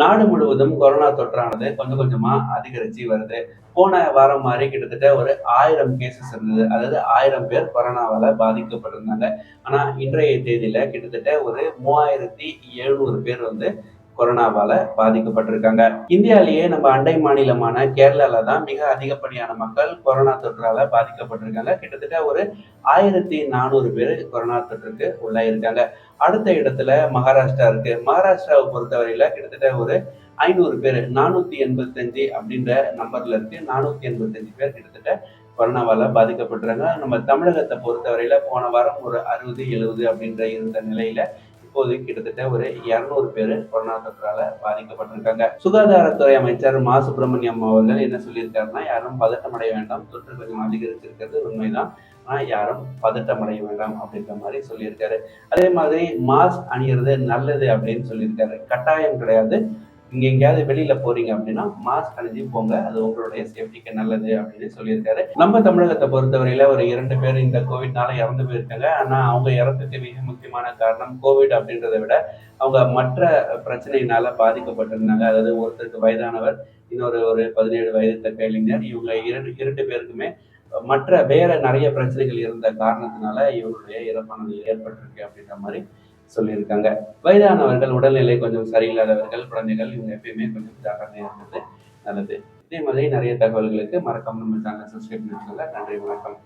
நாடு முழுவதும் கொரோனா தொற்றானது கொஞ்சம் கொஞ்சமா அதிகரிச்சு வருது. போன வாரம் மாதிரி கிட்டத்தட்ட ஒரு ஆயிரம் கேசஸ் இருந்தது. அதாவது ஆயிரம் பேர் கொரோனாவால பாதிக்கப்பட்டிருந்தாங்க. ஆனா இன்றைய தேதியில கிட்டத்தட்ட ஒரு மூவாயிரத்தி எழுநூறு பேர் வந்து கொரோனாவால பாதிக்கப்பட்டிருக்காங்க. இந்தியாலேயே நம்ம அண்டை மாநிலமான கேரளால தான் மிக அதிகப்படியான மக்கள் கொரோனா தொற்றால பாதிக்கப்பட்டிருக்காங்க. கிட்டத்தட்ட ஒரு ஆயிரத்தி நானூறு பேர் கொரோனா தொற்றுக்கு உள்ளாயிருக்காங்க. அடுத்த இடத்துல மகாராஷ்டிரா இருக்கு. மகாராஷ்டிராவை பொறுத்தவரையில கிட்டத்தட்ட ஒரு ஐநூறு பேர் நானூத்தி எண்பத்தஞ்சு அப்படின்ற நம்பர்ல இருக்கு. நானூத்தி எண்பத்தஞ்சு பேர் கிட்டத்தட்ட கொரோனாவால பாதிக்கப்பட்டிருக்காங்க. நம்ம தமிழகத்தை பொறுத்தவரையில போன வாரம் ஒரு அறுபது எழுபது அப்படின்ற இருந்த நிலையில இப்போது கிட்டத்தட்ட ஒரு இருநூறு பேர் கொரோனா தொற்றால பாதிக்கப்பட்டிருக்காங்க. சுகாதாரத்துறை அமைச்சர் மா. சுப்பிரமணியம் அவர்கள் என்ன சொல்லியிருக்காருன்னா யாரும் பதட்டம் அடைய வேண்டாம் தொற்று கொஞ்சம் அதிகரிச்சிருக்கிறது உண்மைதான். ஆனால் யாரும் பதட்டம் அடைய வேண்டாம் அப்படின்ற மாதிரி சொல்லியிருக்காரு. அதே மாதிரி மாஸ்க் அணிகிறது நல்லது அப்படின்னு சொல்லியிருக்காரு. கட்டாயம் கிடையாது. இங்கே எங்கேயாவது வெளியில போறீங்க அப்படின்னா மாஸ்க் அணிஞ்சு போங்க. அது உங்களுடைய சேஃப்டிக்கு நல்லது அப்படின்னு சொல்லியிருக்காரு. நம்ம தமிழகத்தை பொறுத்தவரையில ஒரு இரண்டு பேர் இந்த கோவிட்னால இறந்து போயிருக்காங்க. ஆனா அவங்க இறந்ததுக்கு மிக முக்கியமான காரணம் கோவிட் அப்படின்றத விட அவங்க மற்ற பிரச்சனையினால பாதிக்கப்பட்டிருந்தாங்க. அதாவது ஒருத்தருக்கு வயதானவர் இன்னொரு ஒரு பதினேழு வயது தக்க இளைஞர். இவங்க இரண்டு இரண்டு பேருக்குமே மற்ற வேற நிறைய பிரச்சனைகள் இருந்த காரணத்தினால இவங்களுடைய இறப்பானது ஏற்பட்டிருக்கு அப்படின்ற மாதிரி சொல்லியிருக்காங்க. வயதானவர்கள் உடல்நிலை கொஞ்சம் சரியில்லாதவர்கள் குழந்தைகள் இவங்க எப்பயுமே கொஞ்சம் ஜாக்கிரதையாக இருந்தது நல்லது. இதே மாதிரி நிறைய தகவல்களுக்கு மறக்காம நம்ம சேனல் சப்ஸ்கிரைப் பண்ணிக்கோங்க நன்றி வணக்கம்.